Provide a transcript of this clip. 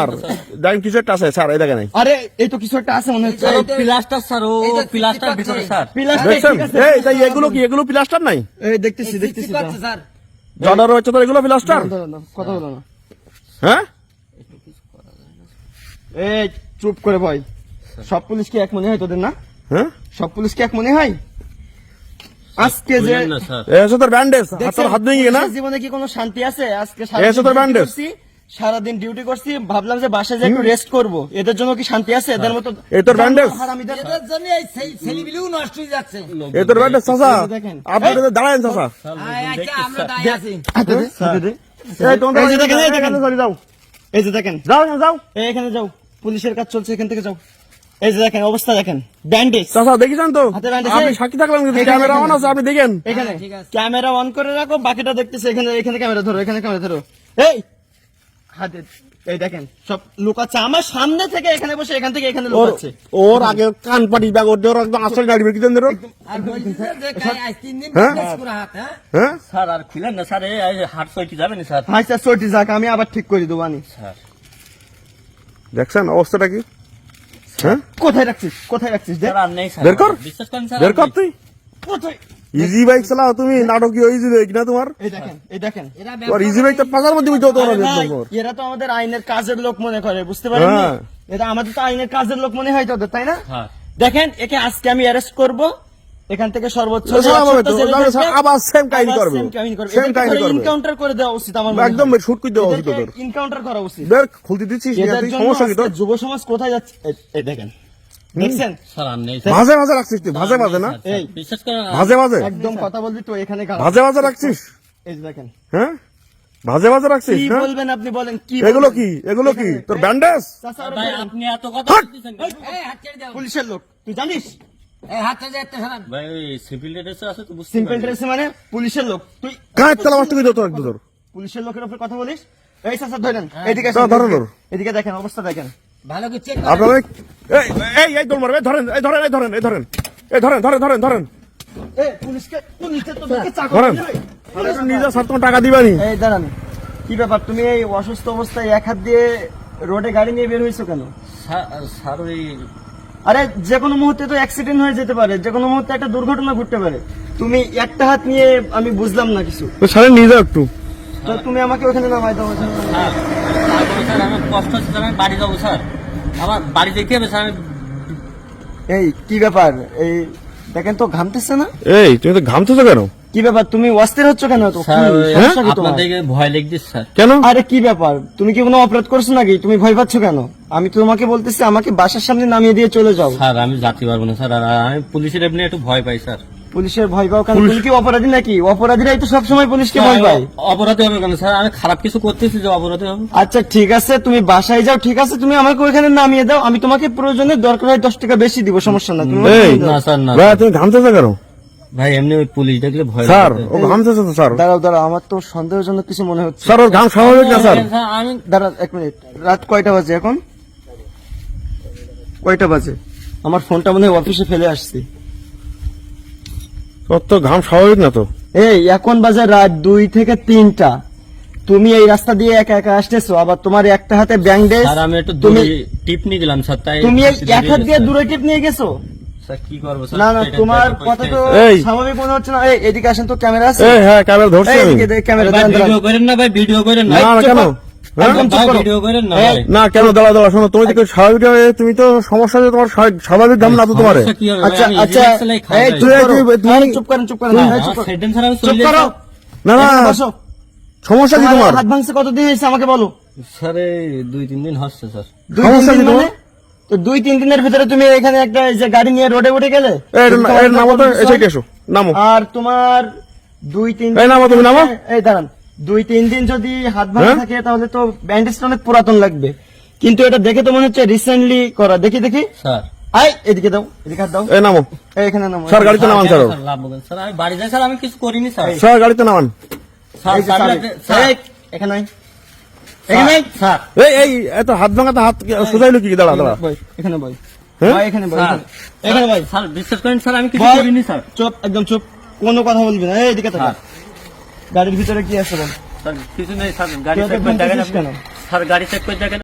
আর দেখেন কিছু একটা আছে স্যার এই দেখেন আরে এই তো কিছু একটা আছে মনে হচ্ছে। প্লাস্টার স্যার ও প্লাস্টার ভিতরে স্যার। দেখছেন? এই তাই এগুলো কি এগুলো প্লাস্টার নাই? এই দেখতেছি দেখতেছি স্যার। জর্ডার রয়েছে তো এগুলো প্লাস্টার? দাঁড়াও, দাঁড়াও, দাঁড়াও, কথা বলো না। হ্যাঁ? এই চুপ করে ভাই সব পুলিশ কি এক মনে হয় তোদের না? হ্যাঁ? সব পুলিশ কি এক মনে হয়? আজকে যে তোর ব্যান্ডেজ হাত ভেঙে না? জীবনে কি কোনো শান্তি আছে? আজকে তোর সারাদিন ডিউটি করছি ভাবলাম যে বাসায় যে একটু রেস্ট করব। এদের জন্য কি শান্তি আছে? এদের মতো তোর bandage? এদের জন্য এই ছেলে- নষ্ট হয়ে যাচ্ছে। এই তোর ব্যান্ডেজ চাচা? আপনি এটা দাঁড়ায়েন চাচা। আমরা দাঁড়িয়ে আছি। হাতে দে, হাতে দে। এই তোমাদের এই যে দেখেন, এই দেখেন। যাও। এই যে দেখেন। যাও এখানে যাও। এখানে যাও। পুলিশের কাজ চলছে এখান থেকে যাও। এই যে দেখেন অবস্থা দেখেন। ব্যান্ডেজ চাচা দেখেছেন তো? আপনি সাক্ষী থাকলাম কিন্তু ক্যামেরা অন আছে আপনি দেখেন। এখানে। ক্যামেরা অন করে রাখো বাকিটা দেখতেছে। এখানে এখানে ক্যামেরা ধরো এখানে ক্যামেরা ধরো। এই হাতে এই দেখেন সব লুকাচ্ছে। আমার সামনে থেকে এখানে বসে এখান থেকে এখানে ওর লুকাচ্ছে। ওর আগে কান পাটি ব্যাগ ওর একদম আসল গাড়ি বের কি আর বলছি যে, যে কাই তিন দিন হ্যাঁ? হাত, হ্যাঁ? হ্যাঁ। স্যার আর খুলেন না স্যার এই এই হাট সইটি যাবেন স্যার? হাই স্যার চটি যাক আমি আবার ঠিক করে দেবো আনি। স্যার। দেখছেন অবস্থাটা কি? হ্যাঁ? কোথায় রাখছিস? কোথায় রাখছিস? আর নেই বের কর। বিশ্বাস করেন বের কর তুই। কোথায়? ইজি বাইক চালাও তুমি নাটকীয় ইজি বাইক না তোমার? এই দেখেন এই দেখেন। এরা ইজি বাইক তো পাশার মধ্যে বুঝতে তোমার এরা তো আমাদের আইনের কাজের লোক মনে করে বুঝতে পারেন হ্যাঁ। এটা আমাদের তো আইনের কাজের লোক মনে হয় তোদের তাই না? হ্যাঁ। দেখেন একে আজকে আমি অ্যারেস্ট করব এখান থেকে সর্বোচ্চ আবার same কাহিনী করবে। Same কাহিনী করবে। ইনকাউন্টার করে দেওয়া উচিত আমার একদম শুট করে দেওয়া উচিত তোদের ইনকাউন্টার করা উচিত। বের খুলতে দিচ্ছিস সমস্যা কি তোর? যুব সমাজ কোথায় যাচ্ছে? এই দেখেন। ভাজে ভাজে রাখছিস তুই ভাজে ভাজে না? ভাজে ভাজে একদম কথা বলবি তো এখানে। ভাজে ভাজে রাখছিস? এই দেখেন। হ্যাঁ? ভাজে ভাজে রাখছিস কি হ্যাঁ? বলবেন আপনি বলেন কি এগুলো কি? এগুলো কি? তোর ব্যান্ডেজ? ভাই আপনি এত কথা! বলতেছেন এই, হাত ছেড়ে দাও। পুলিশের লোক তুই জানিস? এই, হাত ছেড়ে দাও, ভাই ড্রেসে আছে তো বুঝতে সিম্পল ড্রেস মানে পুলিশের লোক। তুই চালা মাস্ট করে তোর একদম পুলিশের লোকের উপর কথা বলিস? এই চাচা ধরেন হ্যাঁ। এদিকে। এদিকে দেখেন অবস্থা দেখেন। ভালো করে চেক আপনাদের এই এই এই দৌড় মারবে ধরেন এই ধরেন এই ধরেন এই ধরেন এই ধরেন ধরেন ধরেন ধরেন। এই পুলিশকে পুলিশকে তোদেরকে চাকর ধরেন। দিবে। আরে নিজের টাকা দিবানি। এই দাঁড়ান কি ব্যাপার তুমি এই অসুস্থ অবস্থায় এক হাত দিয়ে রোডে গাড়ি নিয়ে বের হয়েছো কেন? স্যার স্যার ওই আরে যে কোনো মুহূর্তে তো অ্যাক্সিডেন্ট হয়ে যেতে পারে যে কোনো মুহূর্তে একটা দুর্ঘটনা ঘটতে পারে। তুমি একটা হাত নিয়ে আমি বুঝলাম না কিছু। নিয়ে যাও একটু। তো তুমি আমাকে ওখানে নামাই দাও স্যার। আমার কষ্ট হচ্ছে আমি বাড়ি যাব স্যার। আমার বাড়ি যেতে হবে স্যার আমি এই কি ব্যাপার? এই দেখেন তো ঘামতেছে না? এই তুমি তো ঘামতেছো কেন? কি ব্যাপার? তুমি অস্থির হচ্ছ কেন? আপনাদেরকে ভয় স্যার। কেন? আরে কি ব্যাপার? তুমি কি কোনো অপরাধ করছ নাকি? তুমি ভয় পাচ্ছ কেন? আমি তোমাকে বলতেছি আমাকে বাসার সামনে নামিয়ে দিয়ে চলে যাও। স্যার আমি যাতে পারব না স্যার আর আমি পুলিশের এমনি একটু ভয় পাই স্যার। পুলিশের ভয় পাও কেন? তুমি কি অপরাধী নাকি? অপরাধীরাই তো সবসময় পুলিশকে ভয় পায়। অপরাধী হবে কেন? স্যার আমি খারাপ কিছু করতেছি যে অপরাধী হবে। আচ্ছা ঠিক আছে তুমি বাসায় যাও ঠিক আছে তুমি আমাকে ওইখানে নামিয়ে দাও। আমি তোমাকে প্রয়োজনে দরকার হয় দশ টাকা বেশি দিব সমস্যা না তুমি। না স্যার না ভাই তুমি ঘামতেছো কেন? ভাই এমনি ওই পুলিশ দেখলে ভয় স্যার। ও ঘামতেছে তো স্যার। দাঁড়াও দাঁড়াও আমার তো সন্দেহজনক কিছু মনে হচ্ছে। স্যার ওর ঘাম স্বাভাবিক না স্যার? আমি দাঁড়া এক মিনিট। রাত কয়টা বাজে এখন? কয়টা বাজে? আমার ফোনটা মনে হয় অফিসে ফেলে আসছি। তোর তো ঘাম স্বাভাবিক না তো? এই এখন বাজে রাত দুই থেকে তিনটা। তুমি এই রাস্তা দিয়ে একা একা আসতেছো আবার তোমার একটা হাতে ব্যান্ডেজ স্যার আমি একটু তুমি টিপ নিয়ে দিলাম স্যার তাই তুমি এই এক হাত দিয়ে দূরে টিপ নিয়ে গেছো? স্যার কি করব স্যার? না না তোমার কথা তো স্বাভাবিক মনে হচ্ছে না। এই এদিকে আসেন তো ক্যামেরা আছে। হ্যাঁ ক্যামেরা ধরছি আমি। ক্যামেরা ভাই ভিডিও করেন না ভাই ভিডিও করেন না। না না কেন? হ্যাঁ? ভিডিও করেন না কেন দাঁড়া দাঁড়া শোনো তুমি তো স্বাভাবিক তুমি তো সমস্যা তোমার স্বাভাবিক- ঘাম না তো তোমার? আচ্ছা আচ্ছা। চুপ করেন চুপ করেন চুপ করো। না না সমস্যা কি তোমার তোমার হাত ভাঙছে কতদিন হয়েছে আমাকে বলো স্যার দুই তিন দিন হচ্ছে স্যার সমস্যা কি তোমার? মানে? তো দুই তিন দিনের ভিতরে তুমি এখানে একটা যে গাড়ি নিয়ে রোডে উঠে গেলে নামো তো এসে। এসো নামো আর তোমার দুই তিন নামো, তুমি নামো। এই দাঁড়ান দুই তিন দিন যদি হাত ভাঙা হ্যাঁ? থাকে তাহলে তো ব্যান্ডেজটা অনেক পুরাতন লাগবে। কিন্তু এটা দেখে তো মনে হচ্ছে রিসেন্টলি করা। দেখি দেখি। স্যার। আই এদিকে দাও এদিকে হাত দাও। এই নামো। এখানে নামো। স্যার গাড়িতে নামান স্যার স্যার, লাভ বলবেন। স্যার আমি বাড়ি যাই স্যার আমি কিছু করিনি স্যার। স্যার গাড়িতে নামান। স্যার স্যার, এখানে আয়। এখানে স্যার। এই এই এত হাত ভাঙাতে হাত সোজাইলো কি? দাঁড়া দাঁড়া। এখানে বই? এখানে বই এখানে। এখানে। বই স্যার বিশ্বাস করেন স্যার আমি কিছু করিনি স্যার। চুপ একদম চুপ। কোনো কথা বলবি না। এই এদিকে হ্যাঁ। গাড়ির ভিতরে কি আছে স্যার কিছু নেই স্যার গাড়ি চেক করে দেখেন? স্যার গাড়ি চেক করে দেখেন